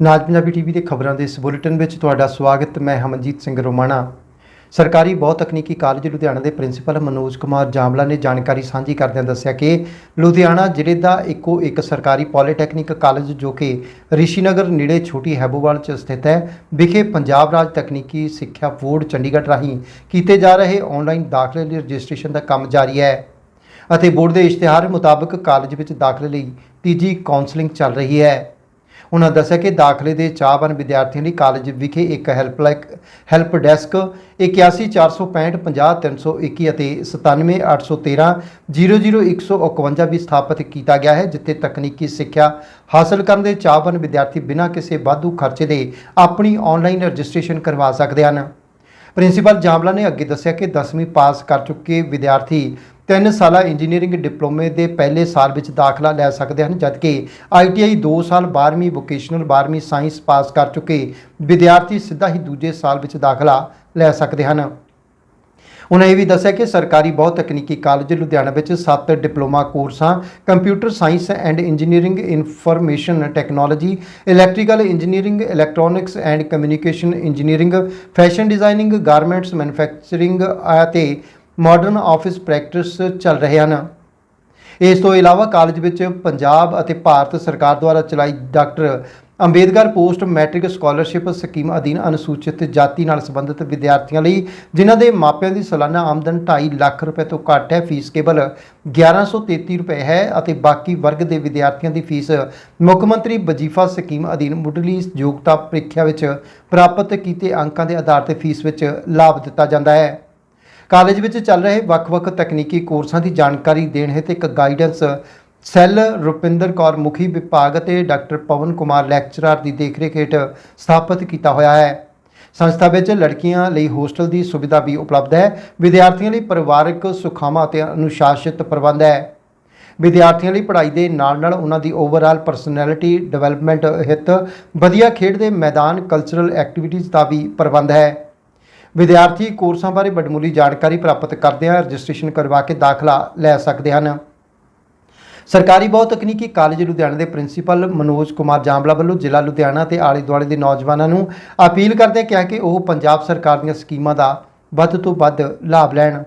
ਨਾਜ Punjabi TV ਦੇ ਖਬਰਾਂ ਦੇ ਇਸ ਬੁਲੇਟਿਨ ਵਿੱਚ ਤੁਹਾਡਾ ਸਵਾਗਤ, ਮੈਂ ਹਮਨਜੀਤ ਸਿੰਘ ਰੋਮਾਣਾ। ਸਰਕਾਰੀ ਬਹੁ ਤਕਨੀਕੀ ਕਾਲਜ ਲੁਧਿਆਣਾ ਦੇ ਪ੍ਰਿੰਸੀਪਲ ਮਨੋਜ ਕੁਮਾਰ ਜਾਮਲਾ ਨੇ ਜਾਣਕਾਰੀ ਸਾਂਝੀ ਕਰਦਿਆਂ ਦੱਸਿਆ ਕਿ ਲੁਧਿਆਣਾ ਜ਼ਿਲ੍ਹੇ ਦਾ ਇੱਕੋ ਇੱਕ ਸਰਕਾਰੀ ਪੋਲੀਟੈਕਨਿਕ ਕਾਲਜ ਜੋ ਕਿ ਰਿਸ਼ੀਨਗਰ ਨੇੜੇ ਛੋਟੀ ਹੈਬੋਵਾਲ 'ਚ ਸਥਿਤ ਹੈ, ਵਿਖੇ ਪੰਜਾਬ ਰਾਜ ਤਕਨੀਕੀ ਸਿੱਖਿਆ ਬੋਰਡ ਚੰਡੀਗੜ੍ਹ ਰਾਹੀਂ ਕੀਤੇ ਜਾ ਰਹੇ ਆਨਲਾਈਨ ਦਾਖਲੇ ਲਈ ਰਜਿਸਟ੍ਰੇਸ਼ਨ ਦਾ ਕੰਮ ਜਾਰੀ ਹੈ ਅਤੇ ਬੋਰਡ ਦੇ ਇਸ਼ਤਿਹਾਰ ਮੁਤਾਬਕ ਕਾਲਜ ਵਿੱਚ ਦਾਖਲੇ ਲਈ ਤੀਜੀ ਕਾਉਂਸਲਿੰਗ ਚੱਲ ਰਹੀ ਹੈ। ਉਹਨਾਂ ਦੱਸਿਆ ਕਿ ਦਾਖਲੇ ਦੇ ਚਾਹਵਾਨ ਵਿਦਿਆਰਥੀਆਂ ਲਈ ਕਾਲਜ ਵਿਖੇ ਇੱਕ ਹੈਲਪਲਾਈਨ ਹੈਲਪ ਡੈਸਕ 8146550321 ਅਤੇ 9781130051 ਵੀ ਸਥਾਪਿਤ ਕੀਤਾ ਗਿਆ ਹੈ, ਜਿੱਥੇ ਤਕਨੀਕੀ ਸਿੱਖਿਆ ਹਾਸਲ ਕਰਨ ਦੇ ਚਾਹਵਾਨ ਵਿਦਿਆਰਥੀ ਬਿਨਾਂ ਕਿਸੇ ਵਾਧੂ ਖਰਚੇ ਦੇ ਆਪਣੀ ਆਨਲਾਈਨ ਰਜਿਸਟ੍ਰੇਸ਼ਨ ਕਰਵਾ ਸਕਦੇ ਹਨ। ਪ੍ਰਿੰਸੀਪਲ ਜਾਮਲਾ ਨੇ ਅੱਗੇ ਦੱਸਿਆ ਕਿ 10ਵੀਂ ਪਾਸ ਕਰ ਚੁੱਕੇ ਵਿਦਿਆਰਥੀ 3 ਸਾਲਾ ਇੰਜੀਨੀਅਰਿੰਗ ਡਿਪਲੋਮੇ ਦੇ ਪਹਿਲੇ ਸਾਲ ਵਿੱਚ ਦਾਖਲਾ ਲੈ ਸਕਦੇ ਹਨ, ਜਦਕਿ ਆਈਟੀਆਈ 2 ਸਾਲ 12ਵੀਂ ਵੋਕੇਸ਼ਨਲ 12ਵੀਂ ਸਾਇੰਸ ਪਾਸ ਕਰ ਚੁੱਕੇ ਵਿਦਿਆਰਥੀ ਸਿੱਧਾ ਹੀ ਦੂਜੇ ਸਾਲ ਵਿੱਚ ਦਾਖਲਾ ਲੈ ਸਕਦੇ ਹਨ। ਉਹਨਾਂ ਇਹ ਵੀ ਦੱਸਿਆ ਕਿ ਸਰਕਾਰੀ ਬਹੁ ਤਕਨੀਕੀ ਕਾਲਜ ਲੁਧਿਆਣਾ ਵਿੱਚ 7 ਡਿਪਲੋਮਾ ਕੋਰਸਾਂ computer science and engineering information technology electrical engineering electronics and communication engineering fashion designing garments manufacturing ਅਤੇ ਮਾਡਰਨ ਆਫਿਸ ਪ੍ਰੈਕਟਿਸ ਚੱਲ ਰਹੇ ਹਨ। ਇਸ ਤੋਂ ਇਲਾਵਾ ਕਾਲਜ ਵਿੱਚ ਪੰਜਾਬ ਅਤੇ ਭਾਰਤ ਸਰਕਾਰ ਦੁਆਰਾ ਚਲਾਈ doctor Ambedkar post matric scholarship scheme ਅਧੀਨ ਅਨੁਸੂਚਿਤ ਜਾਤੀ ਨਾਲ ਸੰਬੰਧਿਤ ਵਿਦਿਆਰਥੀਆਂ ਲਈ, ਜਿਨ੍ਹਾਂ ਦੇ ਮਾਪਿਆਂ ਦੀ ਸਾਲਾਨਾ ਆਮਦਨ 2.5 ਲੱਖ ਰੁਪਏ ਤੋਂ ਘੱਟ ਹੈ। ਫੀਸ ਕੇਵਲ 1133 ਰੁਪਏ ਹੈ ਅਤੇ ਬਾਕੀ ਵਰਗ ਦੇ ਵਿਦਿਆਰਥੀਆਂ ਦੀ ਫੀਸ ਮੁੱਖ ਮੰਤਰੀ ਵਜ਼ੀਫਾ ਸਕੀਮ ਅਧੀਨ ਮੁੱਢਲੀ ਯੋਗਤਾ ਪ੍ਰੀਖਿਆ ਵਿੱਚ ਪ੍ਰਾਪਤ ਕੀਤੇ ਅੰਕਾਂ ਦੇ ਆਧਾਰ ਤੇ ਫੀਸ ਵਿੱਚ ਲਾਭ ਦਿੱਤਾ ਜਾਂਦਾ ਹੈ। ਕਾਲਜ ਵਿੱਚ ਚੱਲ ਰਹੇ ਵੱਖ-ਵੱਖ ਤਕਨੀਕੀ ਕੋਰਸਾਂ ਦੀ ਜਾਣਕਾਰੀ ਦੇਣ ਹਿੱਤ ਇੱਕ ਗਾਈਡੈਂਸ ਸੈੱਲ ਰੁਪਿੰਦਰ ਕੌਰ ਮੁਖੀ ਵਿਭਾਗ ਅਤੇ ਡਾਕਟਰ ਪਵਨ ਕੁਮਾਰ ਲੈਕਚਰਰ ਦੀ ਦੇਖਰੇਖ ਹੇਠ ਸਥਾਪਿਤ ਕੀਤਾ ਹੋਇਆ ਹੈ। ਸੰਸਥਾ ਵਿੱਚ ਲੜਕੀਆਂ ਲਈ ਹੋਸਟਲ ਦੀ ਸੁਵਿਧਾ ਵੀ ਉਪਲਬਧ ਹੈ। ਵਿਦਿਆਰਥੀਆਂ ਲਈ ਪਰਿਵਾਰਕ ਸੁਖਾਵਾਂ ਅਤੇ ਅਨੁਸ਼ਾਸਿਤ ਪ੍ਰਬੰਧ ਹੈ। ਵਿਦਿਆਰਥੀਆਂ ਲਈ ਪੜ੍ਹਾਈ ਦੇ ਨਾਲ-ਨਾਲ ਉਹਨਾਂ ਦੀ ਓਵਰਆਲ ਪਰਸਨੈਲਿਟੀ ਡਿਵੈਲਪਮੈਂਟ ਹਿੱਤ ਵਧੀਆ ਖੇਡ ਦੇ ਮੈਦਾਨ ਕਲਚਰਲ ਐਕਟੀਵਿਟੀਜ਼ ਦਾ ਵੀ ਪ੍ਰਬੰਧ ਹੈ। ਵਿਦਿਆਰਥੀ ਕੋਰਸਾਂ ਬਾਰੇ ਵੱਡਮੁੱਲੀ ਜਾਣਕਾਰੀ ਪ੍ਰਾਪਤ ਕਰਦਿਆਂ ਰਜਿਸਟ੍ਰੇਸ਼ਨ ਕਰਵਾ ਕੇ ਦਾਖਲਾ ਲੈ ਸਕਦੇ ਹਨ। ਸਰਕਾਰੀ ਬਹੁ ਤਕਨੀਕੀ ਕਾਲਜ ਲੁਧਿਆਣਾ ਦੇ ਪ੍ਰਿੰਸੀਪਲ ਮਨੋਜ ਕੁਮਾਰ ਜਾਮਲਾ ਵੱਲੋਂ ਜ਼ਿਲ੍ਹਾ ਲੁਧਿਆਣਾ ਤੇ ਆਲੇ ਦੁਆਲੇ ਦੇ ਨੌਜਵਾਨਾਂ ਨੂੰ ਅਪੀਲ ਕਰਦੇ ਕਿਹਾ ਕਿ ਉਹ ਪੰਜਾਬ ਸਰਕਾਰ ਦੀਆਂ ਸਕੀਮਾਂ ਦਾ ਵੱਧ ਤੋਂ ਵੱਧ ਲਾਭ ਲੈਣ।